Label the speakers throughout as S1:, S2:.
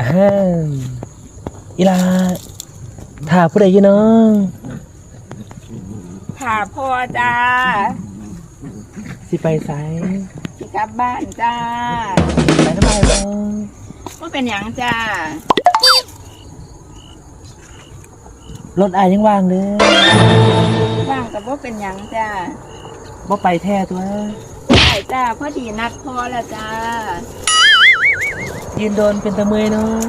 S1: อ่าอีลาถ้าผู้ใดอยู่เนาะ
S2: ค่ะพ่อจ้า
S1: สิไปไส
S2: สิกลับบ้านจ้า
S1: ไปทำไมบ่
S2: ว่าเป็นหยังจ้าร
S1: ถอายยังว่างเด้อ
S2: ว่างกับว่าเป็นหยังจ้า
S1: บ่ไปแท้ตัว
S2: ได้จ้าพอดีนัดพ่อแล้วจ้า
S1: ยืนโดนเป็นตะเมอยเนาะ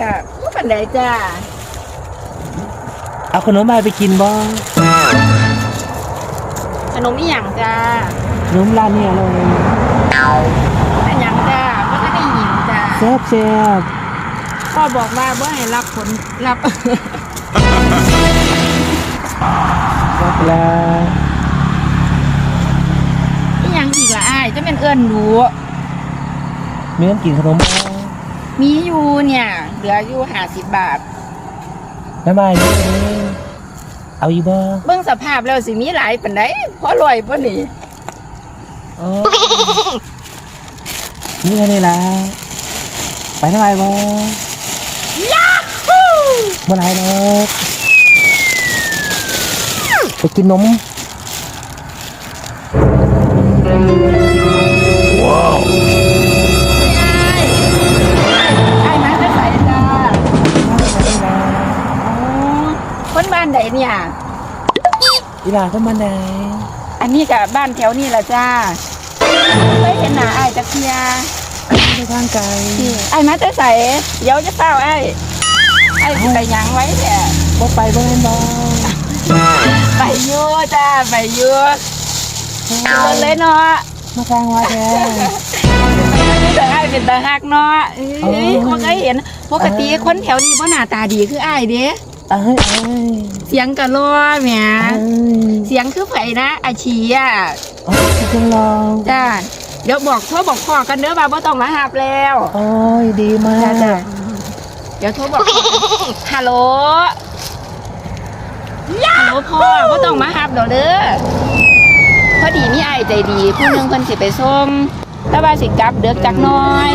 S2: ค่ะว่าเป็นไรจ้า
S1: เอาขนมบายไปกินบ่
S2: ขนมนี่หยังจ้า
S1: ขนมร้านนี้อร่อย
S2: เป็นหยังจ้าว่าก็ได้ยินจ้า
S1: แซ่บแซ่บ
S2: พ่อบอกว่าว่าให้รับผลรับ
S1: รับลา
S2: นี่ยังอีกละอ้ายจะเป็นเอื้อนดู
S1: มีน้ำกินขนมบ่
S2: มีอยู่เนี่ย เหลืออยู่ห้าสิบบาท
S1: น้ำบายนี่เด้อเอาอีบ่
S2: เบิ่งสภาพแล้วสิมีหลายปานใดพอรวยป่ะนี่
S1: อ๋อนี่แค่นี้ล่ะไปทำไมบ่
S2: ยาฮู
S1: บ่ไรหรอก ไปกินนม
S2: ไอ้มาจะใส่จ้าอ๋อคนบ้านไหนเนี่ย
S1: อีหลาเข้ามาไหน
S2: อันนี้กับบ้านแถวนี้แหละจ้าเคยเห็นหน้าไอ้ายจักเทีย
S1: ไม่ได้ทางไกล
S2: นี่ไอ้มาจะใส่เดี๋ยวจะเฝ้าไอ้ไอ้สิไปหยังไว้เนี่ย
S1: บ่ไปบ่แม่นบ่
S2: ไปอยู่จ้าไปอยู่เดินเลยเนาะ
S1: มาสร้างว่าแท้
S2: แต่ไอ้ายเป็นตาหักเนาะเอ้
S1: อ๋
S2: ย
S1: อ
S2: บ่เคยเห็นปกติคนแถวนี้บ่หน้าตาดีคือไอ้ายเด้
S1: เอ้ยเอ้ย
S2: เสียงกะล้อแหม
S1: เอ้ย
S2: เสียงคือไผนะอาชีอะ
S1: โอ้ยจังลอง
S2: จ้าเดี๋ยวบอกพ่อบอกพ่อกันเด้อว่าบ่ต้องมาหาบแล้ว
S1: โอ้ยดีมา
S2: จ้ากจ้าเดี๋ยวโทรบอกพ่อฮัลโหล ฮัลโหลพ่อก็ต้องมาหับดอกเด้อพอดีมีไอ้ใจดีผู้หนึงเพิ่นสิไปส่งแต่ว่าสิกลับเด็กจักหน้อย